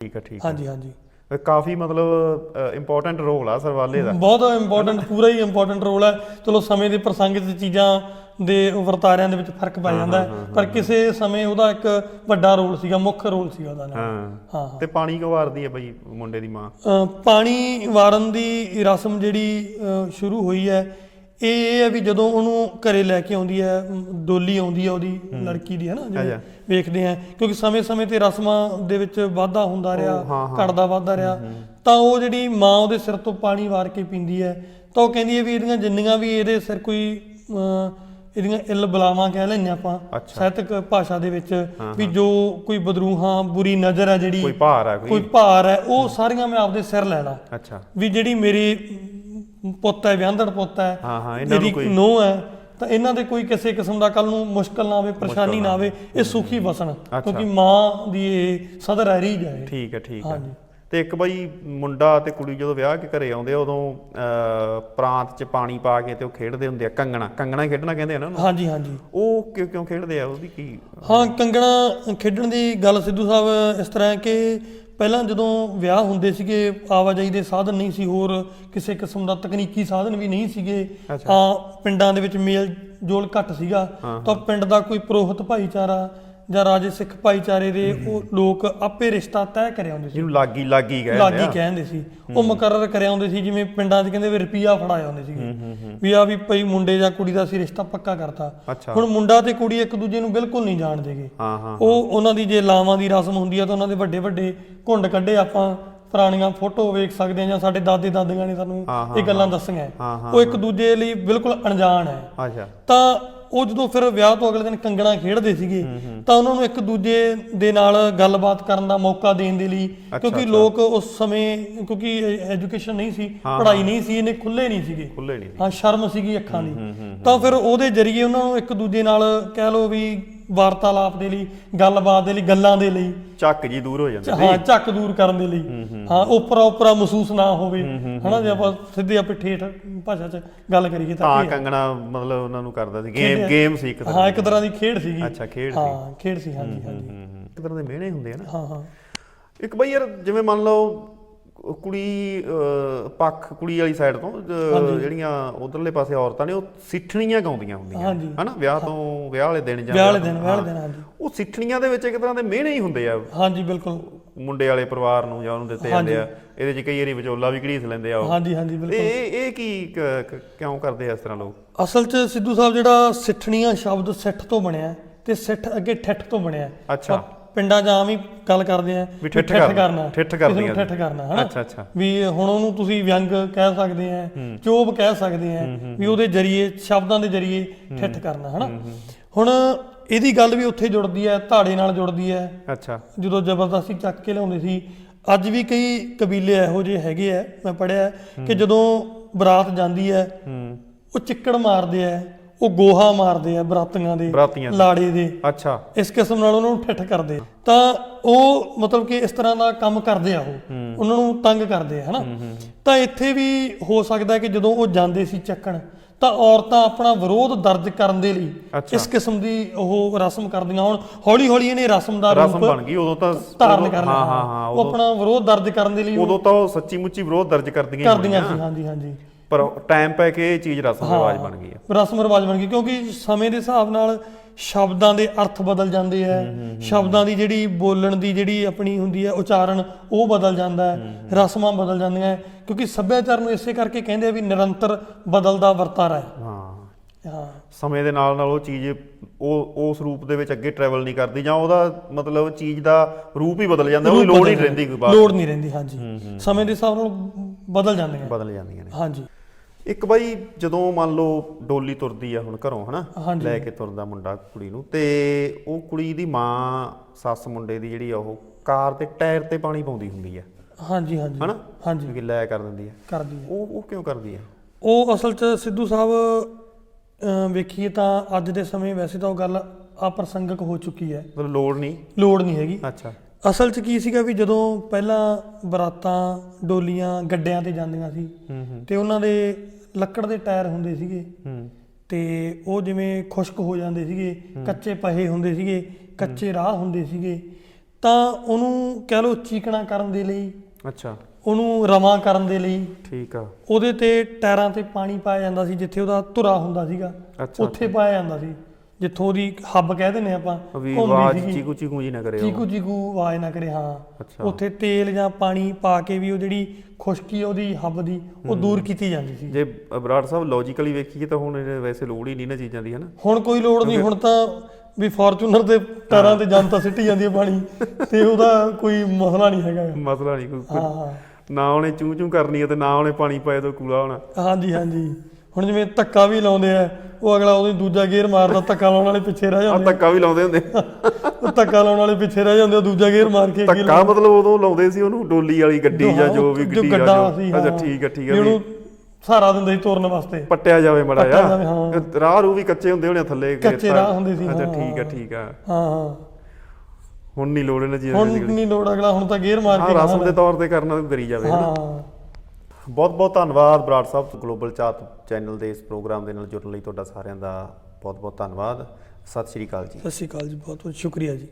ਠੀਕ ਹੈ ਠੀਕ ਹੈ ਹਾਂਜੀ ਹਾਂਜੀ। ਕਾਫੀ ਮਤਲਬ ਇੰਪੋਰਟੈਂਟ ਰੋਲ ਆ ਸਰਵਾਲੇ ਦਾ। ਬਹੁਤ ਇੰਪੋਰਟੈਂਟ ਪੂਰਾ ਹੀ ਇੰਪੋਰਟੈਂਟ ਰੋਲ ਹੈ ਚਲੋ ਸਮੇਂ ਦੇ ਪ੍ਰਸੰਗ ਤੇ ਚੀਜ਼ਾਂ ਦੇ ਵਰਤਾਰਿਆਂ ਦੇ ਵਿੱਚ ਫ਼ਰਕ ਪੈ ਜਾਂਦਾ ਪਰ ਕਿਸੇ ਸਮੇਂ ਉਹਦਾ ਇੱਕ ਵੱਡਾ ਰੋਲ ਸੀਗਾ ਮੁੱਖ ਰੋਲ ਸੀਗਾ ਉਹਦਾ ਹਾਂ। ਹਾਂ ਤੇ ਪਾਣੀ ਵਾਰਦੀ ਹੈ ਬਈ ਮੁੰਡੇ ਦੀ ਮਾਂ? ਪਾਣੀ ਵਾਰਨ ਦੀ ਰਸਮ ਜਿਹੜੀ ਸ਼ੁਰੂ ਹੋਈ ਹੈ ਇਹ ਇਹ ਹੈ ਵੀ ਜਦੋਂ ਉਹਨੂੰ ਘਰੇ ਲੈ ਕੇ ਆਉਂਦੀ ਹੈ ਡੋਲੀ ਆਉਂਦੀ ਹੈ ਉਹਦੀ ਲੜਕੀ ਦੀ ਹੈ ਨਾ ਜਿਵੇਂ। ਵੇਖਦੇ ਆ ਕਿਉਂਕਿ ਸਮੇਂ-ਸਮੇਂ ਤੇ ਰਸਮਾਂ ਦੇ ਵਿੱਚ ਵਾਧਾ ਹੁੰਦਾ ਰਿਹਾ। ਘਟਦਾ ਵਾਧਾ ਰਿਹਾ ਤਾਂ ਉਹ ਜਿਹੜੀ ਮਾਂ ਉਹਦੇ ਸਿਰ ਤੋਂ ਪਾਣੀ ਵਾਰ ਕੇ ਪੀਂਦੀ ਹੈ ਤਾਂ ਉਹ ਕਹਿੰਦੀ ਹੈ ਵੀ ਇਹਦੀਆਂ ਜਿੰਨੀਆਂ ਵੀ ਇਹਦੇ ਸਿਰ ਕੋਈ ਇਹਦੀਆਂ ਇਲ ਬਲਾਵਾਂ ਕਹਿ ਲੈਂਦੇ ਆਪਾਂ। ਸਾਹਿਤਕ ਭਾਸ਼ਾ ਦੇ ਵਿੱਚ ਵੀ ਜੋ ਕੋਈ ਬਦਰੂਹਾਂ ਬੁਰੀ ਨਜ਼ਰ ਹੈ ਜਿਹੜੀ ਕੋਈ ਭਾਰ ਹੈ ਕੋਈ ਭਾਰ ਹੈ ਉਹ ਸਾਰੀਆਂ ਮੈਂ ਆਪਦੇ ਸਿਰ ਲੈਣਾ ਅੱਛਾ ਵੀ ਜਿਹੜੀ ਮੇਰੀ ਪੁੱਤ ਹੈ ਵਿਆਹੰਦੜ ਪੁੱਤ ਹੈ ਹਾਂ, ਹਾਂ, ਇਹਨਾਂ ਨੂੰ ਕੋਈ- ਨੂੰਹ ਹੈ ਤਾਂ ਇਹਨਾਂ ਦੇ ਕੋਈ ਕਿਸੇ ਕਿਸਮ ਦਾ ਕੱਲ ਨੂੰ ਮੁਸ਼ਕਲ ਨਾ ਆਵੇ ਪਰੇਸ਼ਾਨੀ ਨਾ ਆਵੇ ਇਹ ਸੁਖੀ ਵਸਣ ਕਿਉਂਕਿ ਮਾਂ ਦੀ ਇਹ ਸਦਰ ਹੈ ਰੀਝ ਹੈ। ਇਹ। ਠੀਕ ਹੈ ਠੀਕ ਹੈ। ਤੇ ਇੱਕ ਬਈ ਮੁੰਡਾ ਤੇ ਕੁੜੀ ਜਦੋਂ ਵਿਆਹ ਕੇ ਘਰੇ ਆਉਂਦੇ ਆ ਉਦੋਂ ਪ੍ਰਾਂਤ 'ਚ ਪਾਣੀ ਪਾ ਕੇ ਤੇ ਉਹ ਖੇਡਦੇ ਹੁੰਦੇ ਆ ਕੰਗਣਾ। ਕੰਗਣਾ ਖੇਡਣਾ ਕਹਿੰਦੇ ਆ ਨਾ ਉਹਨੂੰ? ਹਾਂਜੀ ਹਾਂਜੀ। ਉਹ ਕਿਉਂ ਕਿਉਂ ਖੇਡਦੇ ਆ? ਉਹਦੀ ਕੀ ਹਾਂ ਕੰਗਣਾ ਖੇਡਣ ਦੀ ਗੱਲ ਸਿੱਧੂ ਸਾਹਿਬ ਇਸ ਤਰ੍ਹਾਂ ਕਿ ਪਹਿਲਾਂ ਜਦੋਂ ਵਿਆਹ ਹੁੰਦੇ ਸੀਗੇ ਆਵਾਜਾਈ ਦੇ ਸਾਧਨ ਨਹੀਂ ਸੀ ਹੋਰ ਕਿਸੇ ਕਿਸਮ ਦਾ ਤਕਨੀਕੀ ਸਾਧਨ ਵੀ ਨਹੀਂ ਸੀਗੇ। ਆ ਪਿੰਡਾਂ ਦੇ ਵਿੱਚ ਮੇਲ ਜੋਲ ਘੱਟ ਸੀਗਾ ਤਾਂ ਪਿੰਡ ਦਾ ਕੋਈ ਪੁਰੋਹਿਤ ਭਾਈਚਾਰਾ ਜਾਂ ਰਾਜੇ ਸਿੱਖ ਭਾਈਚਾਰੇ ਦੇ ਉਹ ਲੋਕ ਆਪੇ ਰਿਸ਼ਤਾ ਤੈਅ ਕਰਿਆ ਹੁੰਦੇ ਸੀ। ਜਿਹਨੂੰ ਲਾਗੀ ਲਾਗੀ ਕਹਿੰਦੇ ਲਾਗੀ ਆ ਕਹਿੰਦੇ ਸੀ। ਉਹ ਮੁਕਰਰ ਕਰਿਆ ਹੁੰਦੇ ਸੀ ਜਿਵੇਂ ਪਿੰਡਾਂ 'ਚ ਕਹਿੰਦੇ ਵੀ ਰੁਪਈਆ ਫੜਾਇਆ ਹੁੰਦੇ ਸੀਗੇ। ਵੀ ਆ ਵੀ ਭਈ ਮੁੰਡੇ ਜਾਂ ਕੁੜੀ ਦਾ ਸੀ ਰਿਸ਼ਤਾ ਪੱਕਾ ਕਰਤਾ। ਅੱਛਾ। ਹੁਣ ਮੁੰਡਾ ਤੇ ਕੁੜੀ ਇੱਕ ਦੂਜੇ ਨੂੰ ਬਿਲਕੁਲ ਨਹੀਂ ਜਾਣਦੇਗੇ ਹਾਂ ਹਾਂ ਉਹ ਉਹਨਾਂ ਦੀ ਜੇ ਲਾਵਾਂ ਦੀ ਰਸਮ ਹੁੰਦੀ ਆ ਤਾਂ ਉਹਨਾਂ ਦੇ ਵੱਡੇ ਵੱਡੇ ਘੁੰਡ ਕੱਢੇ ਆਪਾਂ। ਪੁਰਾਣੀਆਂ ਫੋਟੋ ਵੇਖ ਸਕਦੇ ਹਾਂ ਜਾਂ ਸਾਡੇ ਦਾਦੇ ਦਾਦੀਆਂ ਨੇ ਸਾਨੂੰ ਹਾਂ, ਹਾਂ, ਇਹ ਗੱਲਾਂ ਦੱਸੀਆਂ। ਹੈ। ਹਾਂ, ਹਾਂ, ਉਹ ਇੱਕ ਦੂਜੇ ਲਈ ਬਿਲਕੁਲ ਅਣਜਾਣ ਹੈ। ਅੱਛਾ। ਤਾਂ ਉਹ ਜਦੋਂ ਫਿਰ ਵਿਆਹ ਤੋਂ ਅਗਲੇ ਦਿਨ ਕੰਗਣਾ ਖੇਡਦੇ ਸੀਗੇ ਤਾਂ ਉਹਨਾਂ ਨੂੰ ਇੱਕ ਦੂਜੇ ਦੇ ਨਾਲ ਗੱਲਬਾਤ ਕਰਨ ਦਾ ਮੌਕਾ ਦੇਣ ਦੇ ਲਈ ਕਿਉਂਕਿ ਲੋਕ ਉਸ ਸਮੇਂ ਕਿਉਂਕਿ ਐਜੂਕੇਸ਼ਨ ਨਹੀਂ ਸੀ ਪੜ੍ਹਾਈ ਨਹੀਂ ਸੀ ਇਹਨੇ ਖੁੱਲੇ ਨਹੀਂ ਸੀਗੇ। ਖੁੱਲੇ ਨਹੀਂ ਹਾਂ ਸ਼ਰਮ ਸੀਗੀ ਅੱਖਾਂ ਦੀ। ਤਾਂ ਫਿਰ ਉਹਦੇ ਜਰੀਏ ਉਹਨਾਂ ਨੂੰ ਇੱਕ ਦੂਜੇ ਨਾਲ ਕਹਿ ਲਓ ਵੀ ਵਾਰਤਾਲਾਪ ਦੇ ਲਈ ਗੱਲਬਾਤ ਦੇ ਲਈ ਗੱਲਾਂ ਦੇ ਲਈ। ਚੱਕ ਜੀ ਦੂਰ ਹੋ ਜਾਂਦੇ ਹਾਂ ਝੱਕ ਦੂਰ ਕਰਨ ਦੇ ਲਈ। ਹਾਂ ਉਪਰਾ ਉਪਰਾ ਮਹਿਸੂਸ ਨਾ ਹੋਵੇ। ਹਨਾ ਜੇ ਆਪਾਂ ਸਿੱਧੇ ਆਪੇ ਠੇਠ ਭਾਸ਼ਾ 'ਚ ਗੱਲ ਕਰੀਏ ਤਾਂ ਹੈ। ਕੰਗਣਾ ਮਤਲਬ ਉਹਨਾਂ ਨੂੰ ਕਰਦਾ ਸੀ। ਗੇਮ। ਗੇਮ ਸੀ ਇੱਕ ਤਰ੍ਹਾਂ ਹਾਂ ਇੱਕ ਤਰ੍ਹਾਂ ਦੀ ਖੇਡ ਸੀਗੀ। ਅੱਛਾ ਖੇਡ ਸੀ। ਹਾਂ ਖੇਡ ਸੀ ਹਾਂਜੀ ਹਾਂਜੀ। ਇੱਕ ਤਰ੍ਹਾਂ ਦੇ ਮਿਹਣੇ ਹੁੰਦੇ ਆ ਨਾ। ਹਾਂ ਹਾਂ। ਇੱਕ ਬਈ ਯਾਰ ਜਿਵੇਂ ਮੰਨ ਲਓ ਕੁੜੀ ਪੱਖ ਕੁੜੀ ਵਾਲੀ ਸਾਈਡ ਤੋਂ ਜਿਹੜੀਆਂ ਉਧਰਲੇ ਪਾਸੇ ਔਰਤਾਂ ਨੇ ਉਹ ਸਿੱਠਣੀਆਂ ਗਾਉਂਦੀਆਂ ਹੁੰਦੀਆਂ। ਹਨਾ? ਵਿਆਹ ਤੋਂ ਵਿਆਹ ਵਾਲੇ ਦਿਨ ਜਾਂ ਵਿਆਹ ਵਾਲੇ ਦਿਨ ਵਿਆਹ ਵਾਲੇ ਦਿਨ ਹਾਂਜੀ। ਉਹ ਸਿੱਠਣੀਆਂ ਦੇ ਵਿੱਚ ਇੱਕ ਤਰ੍ਹਾਂ ਦੇ ਮਿਹਣੇ ਹੀ ਹੁੰਦੇ ਆ। ਹਾਂਜੀ ਬਿਲਕੁਲ। ਮੁੰਡੇ ਵਾਲੇ ਪਰਿਵਾਰ ਨੂੰ ਜਾਂ ਉਹਨੂੰ ਦਿੱਤੇ ਜਾਂਦੇ ਆ। ਇਹਦੇ 'ਚ ਕਈ ਵਾਰੀ ਵਿਚੋਲਾ ਵੀ ਘੜੀਸ ਲੈਂਦੇ ਆ ਉਹ। ਹਾਂਜੀ ਹਾਂਜੀ ਬਿਲਕੁਲ। ਇਹ ਇਹ ਕੀ ਕਿਉਂ ਕਰਦੇ ਆ ਇਸ ਤਰ੍ਹਾਂ ਲੋਕ? ਅਸਲ 'ਚ ਸਿੱਧੂ ਸਾਹਿਬ ਜਿਹੜਾ ਸਿੱਠਣੀਆਂ ਸ਼ਬਦ ਸਿੱਠ ਤੋਂ ਬਣਿਆ ਤੇ ਸਿੱਠ ਅੱਗੇ ਠੱਠ ਤੋਂ ਬਣਿਆ। ਅੱਛਾ। ਪਿੰਡਾਂ 'ਚ ਆਮ ਹੀ ਗੱਲ ਕਰਦੇ ਆ ਵੀ ਠਿੱਠ ਕਰਨਾ, ਕਰਨਾ। ਠਿੱਠ ਕਿਸੇ ਨੂੰ ਕਰਦੀਆਂ ਠੱਠ ਕਰਨਾ ਹਨਾ? ਅੱਛਾ ਅੱਛਾ। ਵੀ ਹੁਣ ਉਹਨੂੰ ਤੁਸੀਂ ਵਿਅੰਗ ਕਹਿ ਸਕਦੇ ਆ ਚੋਬ ਕਹਿ ਸਕਦੇ ਆ ਵੀ ਉਹਦੇ ਜਰੀਏ ਸ਼ਬਦਾਂ ਦੇ ਜਰੀਏ ਠੱਠ ਕਰਨਾ ਹਨਾ? ਹੁਣ ਇਹਦੀ ਗੱਲ ਵੀ ਉੱਥੇ ਜੁੜਦੀ ਹੈ ਧਾੜੇ ਨਾਲ ਜੁੜਦੀ ਹੈ ਅੱਛਾ। ਜਦੋਂ ਜ਼ਬਰਦਸਤੀ ਚੱਕ ਕੇ ਲਿਆਉਂਦੇ ਸੀ ਅੱਜ ਵੀ ਕਈ ਕਬੀਲੇ ਇਹੋ ਜਿਹੇ ਹੈਗੇ ਆ ਮੈਂ ਪੜਿਆ ਕਿ ਜਦੋਂ ਬਰਾਤ ਜਾਂਦੀ ਹੂੰ। ਉਹ ਚਿੱਕੜ ਮਾਰਦੇ ਆ ਉਹ ਗੋਹਾ ਮਾਰਦੇ ਆ ਬਰਾਤੀਆਂ ਦੇ ਬਰਾਤੀਆਂ ਦੇ। ਲਾੜੇ ਦੇ। ਅੱਛਾ। ਇਸ ਕਿਸਮ ਨਾਲ ਉਹਨਾਂ ਨੂੰ ਠੱਠ ਕਰਦੇ ਆ। ਤਾਂ ਉਹ ਮਤਲਬ ਕਿ ਇਸ ਤਰ੍ਹਾਂ ਦਾ ਕੰਮ ਕਰਦੇ ਆ ਉਹ। ਉਹਨਾਂ ਨੂੰ ਤੰਗ ਕਰਦੇ ਆ ਹਨਾ? ਤਾਂ ਇੱਥੇ ਵੀ ਹੋ ਸਕਦਾ ਹੈ ਕਿ ਜਦੋਂ ਉਹ ਜਾਂਦੇ ਸੀ ਚੱਕਣ ਤਾਂ ਔਰਤਾਂ ਆਪਣਾ ਵਿਰੋਧ ਦਰਜ ਕਰਨ ਦੇ ਲਈ ਅੱਛਾ। ਇਸ ਕਿਸਮ ਦੀ ਉਹ ਰਸਮ ਕਰਦੀਆਂ ਹੁਣ। ਹੌਲੀ ਹੌਲੀ ਇਹਨੇ ਰਸਮ ਦਾ ਰਸਮ ਰੂਪ ਬਣ ਗਈ ਉਦੋਂ ਤਾਂ ਧਾਰਨ ਉਦੋਂ- ਕਰ ਲਿਆ। ਹਾਂ ਹਾਂ ਹਾਂ ਉਹ ਆਪਣਾ ਵਿਰੋਧ ਦਰਜ ਕਰਨ ਦੇ ਲਈ ਉਹ ਉਦੋਂ ਤਾਂ ਉਹ ਸੱਚੀ ਮੁੱਚੀ ਵਿਰੋਧ ਦਰਜ ਕਰਦੀਆਂ ਹੀ ਕਰਦੀਆਂ ਹੋਣੀਆਂ। ਸੀ ਹਾਂਜੀ ਹਾਂਜੀ। ਪਰ ਟਾਈਮ ਪੈ ਕੇ ਇਹ ਚੀਜ਼ ਰਸਮ ਰਿਵਾਜ ਬਣ ਗਈ ਆ ਰਸਮ ਰਿਵਾਜ ਬਣ ਗਈ ਕਿਉਂਕਿ ਸਮੇਂ ਦੇ ਹਿਸਾਬ ਨਾਲ ਸ਼ਬਦਾਂ ਦੇ ਅਰਥ ਬਦਲ ਜਾਂਦੇ ਆ ਸ਼ਬਦਾਂ ਦੀ ਜਿਹੜੀ ਬੋਲਣ ਦੀ ਜਿਹੜੀ ਆਪਣੀ ਹੁੰਦੀ ਹੈ ਉਚਾਰਨ ਉਹ ਬਦਲ ਜਾਂਦਾ ਹੈ ਰਸਮਾਂ ਬਦਲ ਜਾਂਦੀਆਂ ਹੈ, ਕਿਉਂਕਿ ਸੱਭਿਆਚਾਰ ਨੂੰ ਇਸੇ ਕਰਕੇ ਕਹਿੰਦੇ ਆ ਵੀ ਨਿਰੰਤਰ ਬਦਲਦਾ ਵਰਤਾਰਾ ਹੈ ਹਾਂ। ਹਾਂ। ਸਮੇਂ ਦੇ ਨਾਲ ਨਾਲ ਉਹ ਚੀਜ਼ ਉਹ ਉਸ ਰੂਪ ਦੇ ਵਿੱਚ ਅੱਗੇ ਟਰੈਵਲ ਨਹੀਂ ਕਰਦੀ ਜਾਂ ਉਹਦਾ ਮਤਲਬ ਚੀਜ਼ ਦਾ ਰੂਪ ਹੀ ਬਦਲ ਜਾਂਦਾ ਉਹਦੀ ਲੋੜ ਹੀ ਨਹੀਂ ਰਹਿੰਦੀ ਕੋਈ ਬਾਤ ਲੋੜ ਨਹੀਂ ਰਹਿੰਦੀ ਹਾਂਜੀ। ਸਮੇਂ ਦੇ ਹਿਸਾਬ ਨਾਲ ਬਦਲ ਜਾਂਦੀਆਂ ਬਦਲ ਜਾਂਦੀਆਂ ਨੇ। ਹਾਂਜੀ। ਇੱਕ ਬਾਈ ਜਦੋਂ ਮੰਨ ਲਓ ਡੋਲੀ ਤੁਰਦੀ ਆ ਹੁਣ ਘਰੋਂ ਹਨਾ। ਲੈ ਕੇ ਤੁਰਦਾ ਮੁੰਡਾ ਕੁੜੀ ਨੂੰ ਤੇ ਉਹ ਕੁੜੀ ਦੀ ਮਾਂ ਸੱਸ ਮੁੰਡੇ ਦੀ ਜਿਹੜੀ ਆ ਉਹ ਕਾਰ ਤੇ ਟਾਇਰ ਤੇ ਪਾਣੀ ਪਾਉਂਦੀ ਹੁੰਦੀ ਆ। ਹਾਂਜੀ ਹਾਂਜੀ। ਹਨਾ? ਹਾਂਜੀ। ਕਿ ਲੈ ਕਰ ਦਿੰਦੀ ਆ। ਕਰਦੀ ਉਹ ਉਹ ਕਿਉਂ ਕਰਦੀ ਆ? ਉਹ ਅਸਲ 'ਚ ਸਿੱਧੂ ਸਾਹਿਬ ਵੇਖੀਏ ਤਾਂ ਅੱਜ ਦੇ ਸਮੇਂ ਵੈਸੇ ਤਾਂ ਉਹ ਗੱਲ ਅਪ੍ਰਸੰਗਕ ਹੋ ਚੁੱਕੀ ਹੈ। ਮਤਲਬ ਲੋੜ ਨਹੀਂ? ਲੋੜ ਨਹੀਂ ਹੈਗੀ। ਅੱਛਾ। ਅਸਲ 'ਚ ਕੀ ਸੀਗਾ ਵੀ ਜਦੋਂ ਪਹਿਲਾਂ ਬਰਾਤਾਂ ਡੋਲੀਆਂ ਗੱਡਿਆਂ ਤੇ ਜਾਂਦੀਆਂ ਸੀ ਤੇ ਉਹਨਾਂ ਦੇ ਲੱਕੜ ਦੇ ਟਾਇਰ ਹੁੰਦੇ ਸੀਗੇ। ਤੇ ਉਹ ਜਿਵੇਂ ਖੁਸ਼ਕ ਹੋ ਜਾਂਦੇ ਸੀਗੇ ਕੱਚੇ ਪਹੇ ਹੁੰਦੇ ਸੀਗੇ ਕੱਚੇ ਰਾਹ ਹੁੰਦੇ ਸੀਗੇ ਤਾਂ ਉਹਨੂੰ ਕਹਿ ਲਓ ਚੀਕਣਾ ਕਰਨ ਦੇ ਲਈ ਅੱਛਾ। ਉਹਨੂੰ ਰਵਾਂ ਕਰਨ ਦੇ ਲਈ ਠੀਕ ਆ। ਉਹਦੇ ਤੇ ਟਾਇਰਾਂ ਤੇ ਪਾਣੀ ਪਾਇਆ ਜਾਂਦਾ ਸੀ ਜਿੱਥੇ ਉਹਦਾ ਧੁਰਾ ਹੁੰਦਾ ਸੀਗਾ ਉੱਥੇ ਪਾਇਆ ਜਾਂਦਾ ਸੀ। ਜਿੱਥੋਂ ਉਹਦੀ ਹੱਬ ਕਹਿ ਦਿੰਦੇ ਆਪਾਂ ਵੀ ਆਵਾਜ਼ ਸੀਗੀ। ਚੀਕੂ ਚੀਕੂ ਜੀ ਨਾ ਕਰੇ ਉਹ। ਚੀਕੂ ਚੀਕੂ ਆਵਾਜ਼ ਨਾ ਕਰੇ ਹਾਂ। ਅੱਛਾ। ਉੱਥੇ ਤੇਲ ਜਾਂ ਪਾਣੀ ਪਾ ਕੇ ਵੀ ਉਹ ਜਿਹੜੀ ਖੁਸ਼ਕੀ ਉਹਦੀ ਹੱਬ ਦੀ ਉਹ ਦੂਰ ਕੀਤੀ ਜਾਂਦੀ ਸੀ। ਜੇ ਬਰਾੜ ਸਾਹਿਬ ਲੌਜੀਕਲੀ ਵੇਖੀਏ ਤਾਂ ਹੁਣ ਇਹ ਵੈਸੇ ਲੋੜ ਹੀ ਨਹੀਂ ਨਾ ਚੀਜ਼ਾਂ ਦੀ ਹੈ ਨਾ ਹੁਣ ਕੋਈ ਲੋੜ ਨਹੀਂ ਹੁਣ ਤਾਂ ਵੀ ਫੋਰਚੂਨਰ ਦੇ ਟਾਇਰਾਂ ਤੇ ਜਨਤਾ ਸਿੱਟੀ ਜਾਂਦੀ ਹੈ ਪਾਣੀ ਤੇ ਉਹਦਾ ਕੋਈ ਮਸਲਾ ਨਹੀਂ ਹੈਗਾ। ਮਸਲਾ ਨਹੀਂ ਕੋਈ। ਹਾਂ ਹਾਂ। ਨਾ ਉਹਨੇ ਚੂੰ ਚੂੰ ਕਰਨੀ ਹੈ ਤੇ ਨਾ ਉਹਨੇ ਪਾਣੀ ਪਾਏ ਤੋਂ ਕੂੜਾ ਹੋਣਾ। ਹਾਂਜੀ ਹਾਂਜੀ। ਹੁਣ ਜਿਵੇਂ ਧੱਕਾ ਵੀ ਲਾਉਂਦੇ ਆ ਉਹ ਅਗਲਾ ਉਹਦੀ ਦੂਜਾ ਗੇਅਰ ਮਾਰਦਾ ਧੱਕਾ ਲਾਉਣ ਵਾਲੇ ਪਿੱਛੇ ਰਹਿ ਆ। ਜਾਂਦੇ ਧੱਕਾ ਵੀ ਲਾਉਂਦੇ ਹੁੰਦੇ। ਉਹ ਧੱਕਾ ਲਾਉਣ ਵਾਲੇ ਪਿੱਛੇ ਰਹਿ ਜਾਂਦੇ ਉਹ ਦੂਜਾ ਗੇਅਰ ਮਾਰ ਕੇ ਧੱਕਾ ਮਤਲਬ ਉਦੋਂ ਲਾਉਂਦੇ ਸੀ ਉਹਨੂੰ ਡੋਲੀ ਵਾਲੀ ਗੱਡੀ ਜਾਂ ਜੋ ਵੀ ਗੱਡੀ ਗੱਡਾ ਜੋ। ਅੱਛਾ। ਠੀਕ ਹੈ ਠੀਕ ਹੈ ਵੀ ਸਹਾਰਾ ਦਿੰਦੇ ਸੀ ਤੁਰਨ ਵਾਸਤੇ। ਪੱਟਿਆ ਜਾਵੇ ਮੜਾ ਹਾਂ। ਰਾਹ ਰੂ ਵੀ ਕੱਚੇ ਹੁੰਦੇ ਹੋਣੇ ਥੱਲੇ ਕੱਚੇ। ਰਾਹ ਹੁੰਦੇ ਸੀ, ਅੱਛਾ ਠੀਕ ਹਾਂ। ਠੀਕ ਹੈ ਹਾਂ ਹਾਂ। ਹੁਣ ਨਹੀਂ ਲੋੜ ਇਹਨਾਂ ਚੀਜ਼ਾਂ ਹੁਣ ਨਹੀਂ ਲੋੜ ਅਗਲਾ ਹੁਣ ਤਾਂ ਗੇਅਰ ਮਾਰ ਹਾਂ ਕੇ ਰਸਮ ਦੇ ਤੌਰ ਤੇ ਕਰਨਾ ਕਰੀ ਜਾਵੇ ਹਾਂ। ਬਹੁਤ ਬਹੁਤ ਧੰਨਵਾਦ ਬਰਾੜ ਸਾਹਿਬ ਗਲੋਬਲ ਚਾਤ ਚੈਨਲ ਦੇ ਇਸ ਪ੍ਰੋਗਰਾਮ ਦੇ ਨਾਲ ਜੁੜਨ ਲਈ। ਤੁਹਾਡਾ ਸਾਰਿਆਂ ਦਾ ਬਹੁਤ ਬਹੁਤ ਧੰਨਵਾਦ। ਸਤਿ ਸ਼੍ਰੀ ਅਕਾਲ ਜੀ। ਸਤਿ ਸ਼੍ਰੀ ਅਕਾਲ ਜੀ, ਬਹੁਤ ਬਹੁਤ ਸ਼ੁਕਰੀਆ ਜੀ।